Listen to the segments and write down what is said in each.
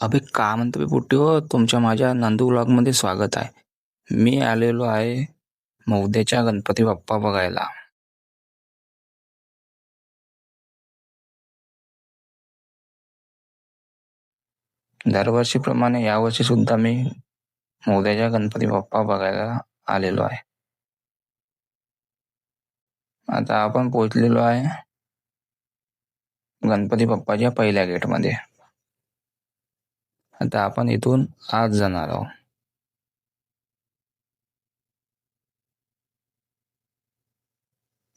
अबे का म्हणतो बे पोट्टी हो तुमच्या माझ्या नंदू ब्लॉगमध्ये स्वागत आहे. मी आलेलो आहे मौद्याच्या गणपती बाप्पा बघायला. दरवर्षीप्रमाणे यावर्षी सुद्धा मी मौद्याच्या गणपती बाप्पा बघायला आलेलो आहे. आता आपण पोहोचलेलो आहे गणपती बाप्पाच्या पहिल्या गेटमध्ये. आता आपण इथून आत जाणार आहोत.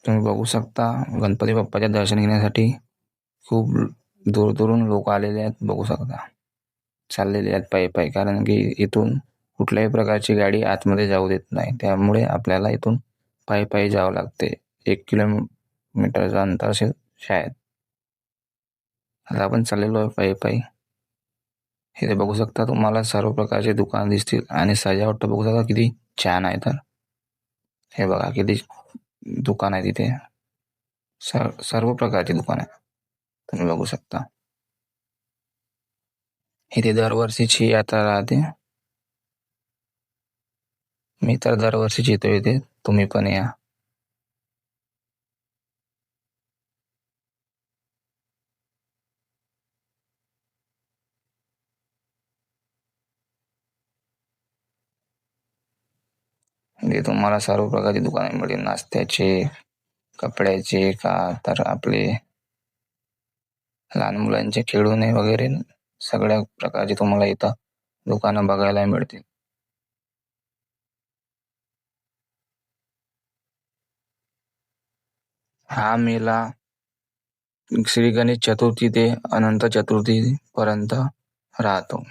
तुम्ही बघू शकता गणपती बाप्पाच्या दर्शन घेण्यासाठी खूप दूर दूरून लोक आलेले आहेत बघू शकता. चाललेले आहेत पायी पायी कारण की इथून कुठल्याही प्रकारची गाडी आतमध्ये जाऊ देत नाही. त्यामुळे आपल्याला इथून पायी पायी जावं लागते. एक किलोमीटरचं अंतर असेल शाळेत आता आपण चाललेलो आहे पायी पायी. इथे बघू शकता तुम्हाला सर्व प्रकारचे दुकान दिसतील आणि सजावट बघू शकता किती छान आहे तर. हे बघा किती दुकान आहे तिथे. सर, सर्व प्रकारचे दुकान आहे. तुम्ही बघू शकता. इथे दरवर्षीची यात्रा राहते. मी तर दरवर्षीच येतो इथे. तुम्ही पण या. म्हणजे तुम्हाला सर्व प्रकारची दुकाने मिळेल नाश्त्याचे कपड्याचे का तर आपले लहान मुलांचे खेळूने वगैरे सगळ्या प्रकारची तुम्हाला इथं दुकानं बघायला मिळतील. हा मेला श्री गणेश चतुर्थी ते अनंत चतुर्थी पर्यंत राहतो.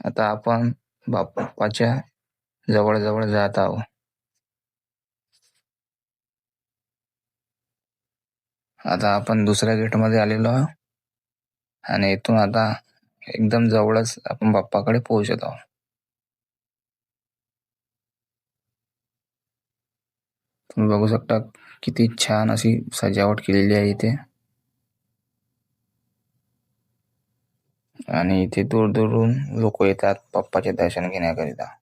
आता आपण बाप्पाच्या जवळ जवळ जात आहो. आता आपण दुसऱ्या गेटमध्ये आलेलो आहोत. आणि इथून आता एकदम जवळच आपण बाप्पाकडे पोहोचत आहोत. तुम्ही बघू शकता किती छान अशी सजावट केलेली आहे इथे. आणि इथे दूर दूरून लोक येतात पप्पाचे दर्शन घेण्याकरिता.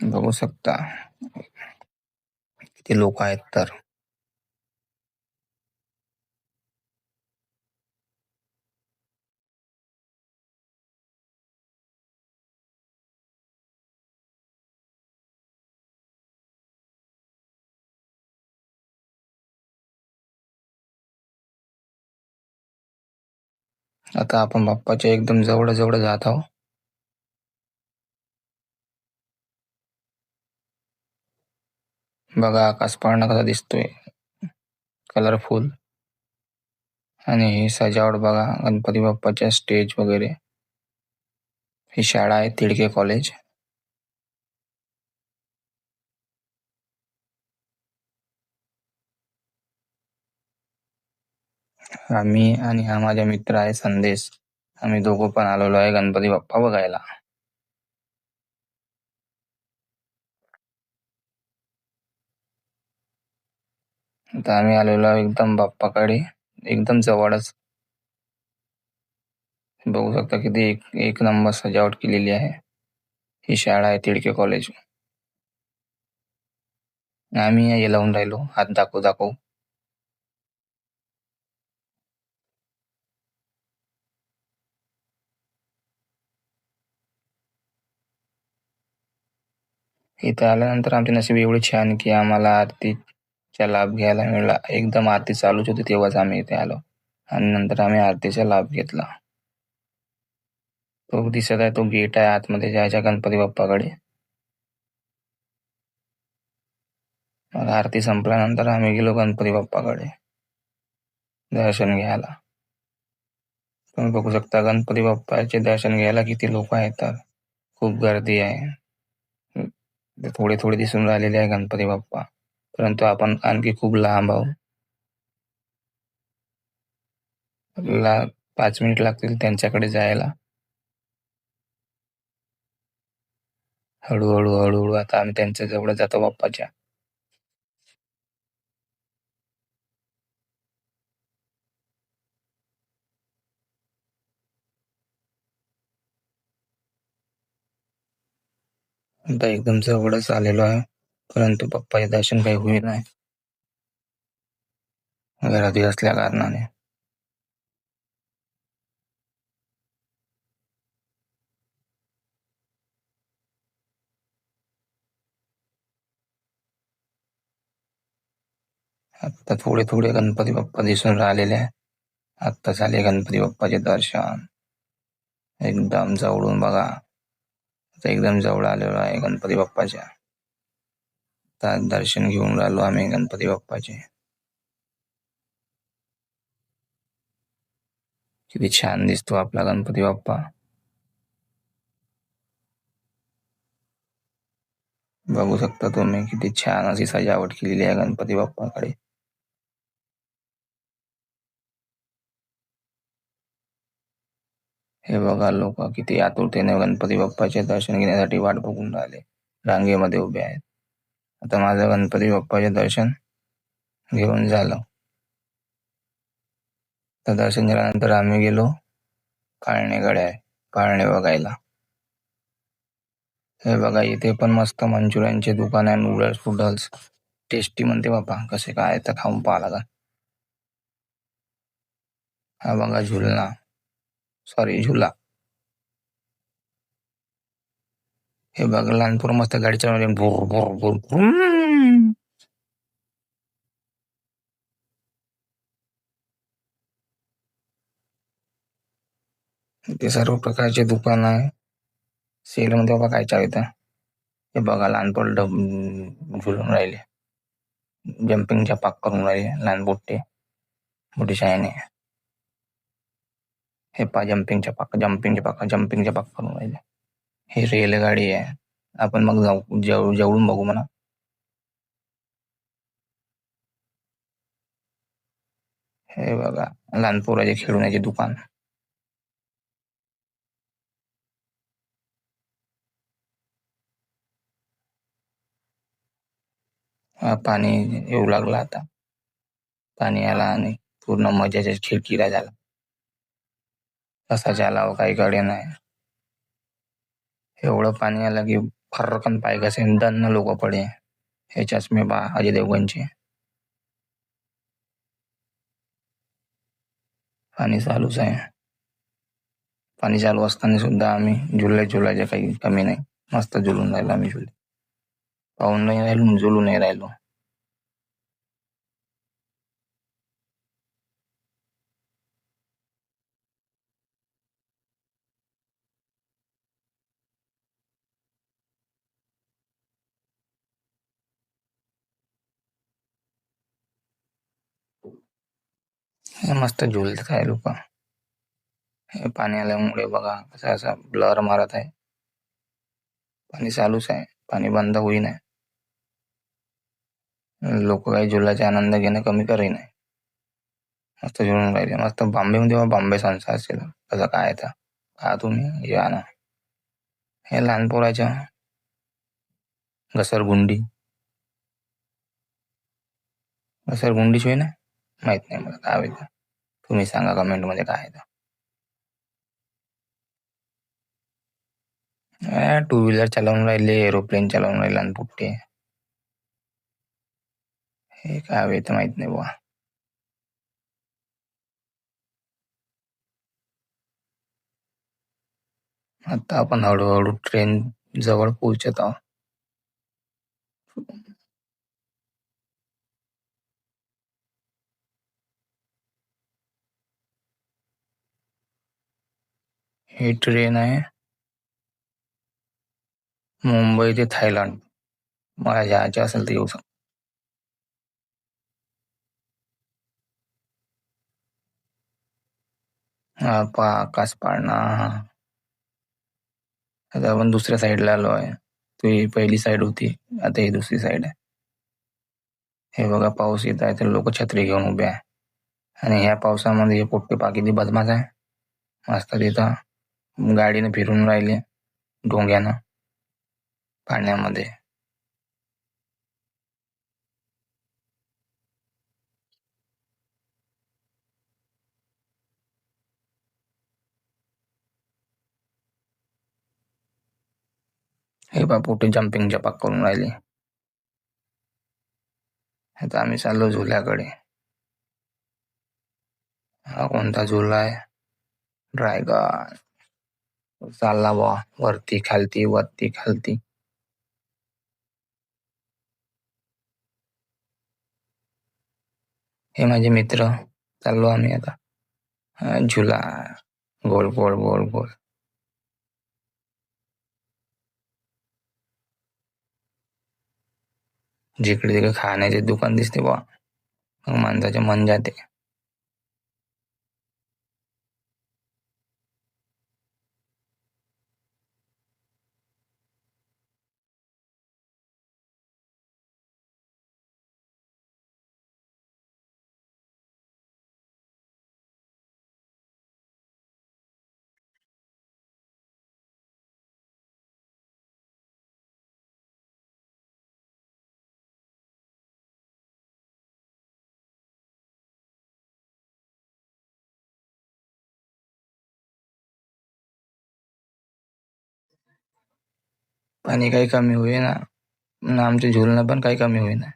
बघू शकता. किती लोक आहेत तर. आता आपण बाप्पाच्या एकदम जवळ जवळ जात आहोत. बघा आकाश पाळणा कसा दिसतोय. कलरफुल आणि ही सजावट बघा गणपती बाप्पाच्या स्टेज वगैरे. ही शाळा आहे तिडके कॉलेज आम्ही आणि हा माझा मित्र आहे संदेश. आम्ही दोघं पण आलेलो आहे गणपती बाप्पा बघायला. आता आम्ही आलेलो एकदम बाप्पाकडे एकदम जवळच. बघू शकता किती एक, एक नंबर सजावट केलेली आहे. ही शाळा आहे तिडके कॉलेज आम्ही हे लावून राहिलो हात दाखवू दाखवू. इथे आल्यानंतर आमचे नशीब एवढे छान की आम्हाला आरती आरतीचा लाभ घ्यायला मिळाला. एकदम आरती चालूच होती तेव्हाच आम्ही इथे आलो. आणि नंतर आम्ही आरतीचा लाभ घेतला. तो दिसत आहे तो गेट आहे आतमध्ये. जायच्या गणपती बाप्पाकडे. मग आरती संपल्यानंतर आम्ही गेलो गणपती बाप्पाकडे. दर्शन घ्यायला. तुम्ही बघू शकता गणपती बाप्पाचे दर्शन घ्यायला किती लोक आहेत तर खूप गर्दी आहे. ते थोडे थोडे दिसून राहिलेले आहे गणपती बाप्पा. परंतु आपण आणखी खूप लांब आहोत. ला पाच मिनिट लागतील त्यांच्याकडे जायला. हळूहळू हळूहळू आता आम्ही त्यांच्या जवळ जातो बाप्पाच्या. आता एकदम जवळच आलेलो आहे. परंतु पप्पाचे दर्शन काही होईल नाही. गर्दी असल्या कारणाने आता थोडे थोडे गणपती बाप्पा दिसून राहिलेले आहे. आत्ता झाले गणपती बाप्पाचे दर्शन. एकदम जवळून बघा. आता एकदम जवळ आलेलो आहे गणपती बाप्पाच्या. दर्शन घेऊन राहिलो आम्ही गणपती बाप्पाचे. किती छान दिसतो आपला गणपती बाप्पा. बघू शकता तुम्ही किती छान अशी सजावट केलेली आहे गणपती बाप्पाकडे. हे बघा लोक किती आतुरतेने गणपती बाप्पाचे दर्शन घेण्यासाठी वाट बघून राहिले. रांगेमध्ये उभे आहेत. आता माझं गणपती बाप्पाचे दर्शन घेऊन झालं. तर दर्शन झाल्यानंतर आम्ही गेलो काळणेकडे आहे काळणे बघायला. हे बघा इथे पण मस्त मंचुरियनचे दुकान आहे नूडल्स फुडल्स टेस्टी म्हणते बापा कसे काय तर खाऊन पाहा लागा हा बघा झुलना. सॉरी झुला. हे बघा लहानपूर मस्त गाडी चालवली भुर भुर भुर भुर. इथे सर्व प्रकारचे दुकान आहे. सेल मध्ये बघा काय चालू इथं? हे बघा लहानपोर डब झुलून राहिले. जम्पिंगच्या पाक करून राहिले. लहान बोट्टे. मोठी शाळेने हे पा जम्पिंगच्या पाक जम्पिंगच्या पाक जम्पिंगच्या पाक करून राहिले. हे रेलगाडी आहे. आपण मग जाऊ जवळ जवळून बघू म्हणा. हे बघा लहान पोराचे खेळण्याचे दुकान. हा, पाणी येऊ लागला आता. पाणी आला आणि पूर्ण मजाच्या खिडकीला झाला. कसा चालावं काही गाडी नाही. एवढं पाणी आलं की फर्रकन पाय कसे दन्न लोक पडे हे चष्मे बा अजय देवगणचे पाणी चालूच आहे. पाणी चालू असताना सुद्धा आम्ही झुलले झुलायचे काही कमी नाही. मस्त झुलून राहिलो आम्ही झुले. पाहून नाही राहिलो झुलून नाही राहिलो. हे मस्त झुलत आहे लोक. हे पाणी आल्यामुळे बघा कसा असा ब्लर मारत आहे. पाणी चालूच आहे. पाणी बंद होई नाही लोक काही झुलाचे आनंद घेणं कमी करही नाही मस्त झुलून राहिले. मस्त बॉम्बे मध्ये बांबे संसार असेल. कसं काय तर पहा तुम्ही? या ना. हे लहान पोराच्या घसरगुंडी. घसरगुंडीच होई ना माहीत नाही मला काय होईल तुम्ही सांगा कमेंटमध्ये काय आहे टू व्हीलर चालवून राहिले एरोप्लेन चालवून राहिले आणि पुट्टे हे काय हवे तर माहीत नाही बुवा. आता आपण हळूहळू ट्रेन जवळ पोहोचत आहोत. ही ट्रेन आहे. मुंबई ते थायलंड. मला जायचे असेल तर येऊ शकतो आकाश पाळणा. आता आपण दुसऱ्या साईडला आलो आहे. तो ही पहिली साईड होती. आता ही दुसरी साईड आहे. हे बघा पाऊस येत आहे तर लोक छत्री घेऊन उभे आहे. आणि ह्या पावसामध्ये हे पोट्टे पाकिती बदमाश आहे. मस्त तिथं. गाडीनं फिरून राहिले डोंग्यानं पाण्यामध्ये. हे बा कुठे जम्पिंग जपाक करून राहिले. आता आम्ही चाललो झुल्याकडे. हा कोणता झुला आहे? ड्रॅगन चालला बा वरती खालती वरती खालती. हे माझे मित्र. चाललो आम्ही आता. झुला. गोल गोल गोल गोल. जिकडे तिकडे खाण्याचे दुकान दिसते बा मग माणसाचे मन जाते. पाणी काही कमी होईना. ना आमच्या झुलणं पण काही कमी होईना.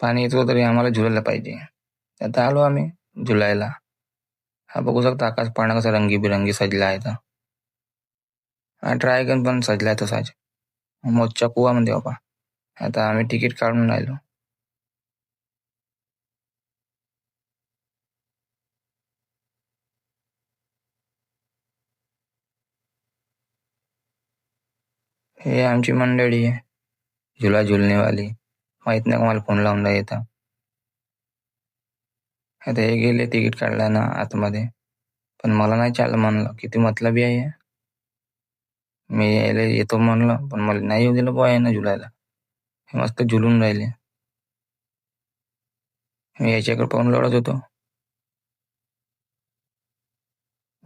पाणी येतो तरी आम्हाला झुलायला पाहिजे. आता आलो आम्ही झुलायला. हा बघू शकता आकाश पाण्या कसा रंगीबिरंगी सजला आहे तर हा ड्रॅगन पण सजलाय तसाच. मोजच्या कुवा म्हणते बाबा. आता आम्ही तिकीट काढून राहिलो. हे आमची मंडळी आहे. झुला झुलणेवाली. माहीत नाही का मला फोन लावून येतं आता हे गेले तिकीट काढला ना आतमध्ये. पण मला नाही चाललं म्हणलं. किती मतलबी आहे मी यायला येतो म्हणलं पण मला नाही येऊ दिलं बुवा ना झुलायला. हे मस्त झुलून राहिले. मी याच्याकडे पाहून लढत होतो.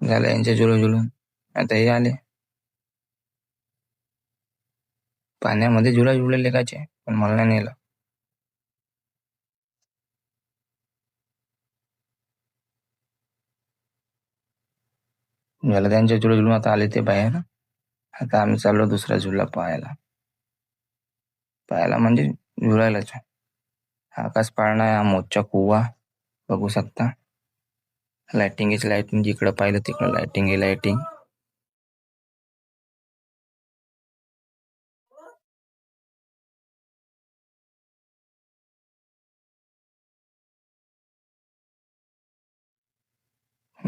झालं यांच्या झुलून झुलून. आता हे आले. पाण्यामध्ये झुला झुले लेखाचे पण मला नाही नेलं. झालं त्यांच्या झुला झुलून आता आले ते बाहेर आता आम्ही चाललो दुसरा झुला पाहायला. पाहायला म्हणजे झुलायलाच. आकाश पाळणा हा मोठचा कुवा बघू शकता. लाइटिंग इज लाइटिंग जिकडं पाहिलं तिकडं लाइटिंग आहे लाइटिंग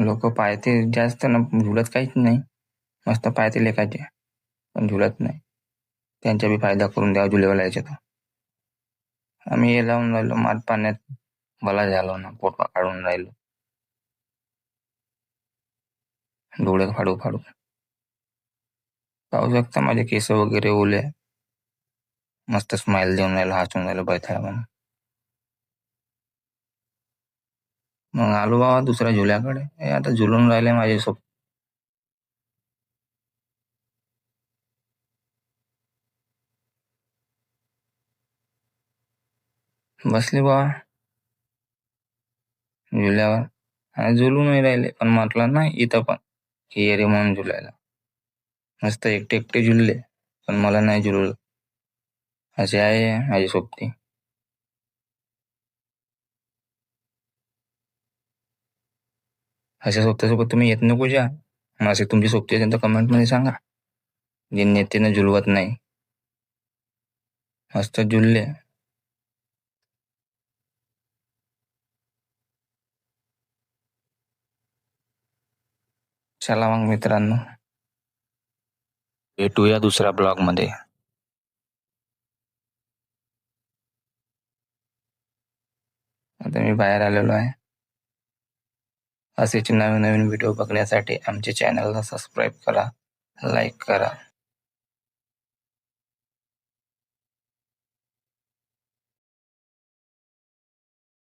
लोक पाहते जास्त ना झुलत काहीच नाही. मस्त पाहते लेखाचे पण झुलत नाही. त्यांचा बी फायदा करून द्यावा झुलेवाला याच्यात. आम्ही हे लावून राहिलो. मात पाण्यात भला झालो ना. पोटवा काढून राहिलो. डोळे फाडू फाडू. पाहू शकता माझे केस वगैरे ओले. मस्त स्माइल देऊन राहिलो हसून राहिलो बैठायला म्हणून. मग आलो बाबा दुसऱ्या झुल्याकडे. हे आता झुलून राहिले माझे सोप. बसले बाबा. झुल्यावर. आणि झुलून नाही राहिले पण म्हटलं ना इथं पण. की अरे म्हणून झुलायला. मस्त एकटे एकटे झुलले पण मला नाही झुललं असे आहे माझी सोबती. अशा सोबत्यासोबत तुम्ही येत नको जा. मग असे तुमची सोबती असेल तर कमेंटमध्ये सांगा. जे नेत्यानं झुलवत नाही. मस्त झुलले चला मग मित्रांनो. भेटूया दुसऱ्या ब्लॉगमध्ये. आता मी बाहेर आलेलो आहे. असेच नवीन नवीन व्हिडिओ बघण्यासाठी आमचे चॅनलला सबस्क्राईब करा लाईक करा.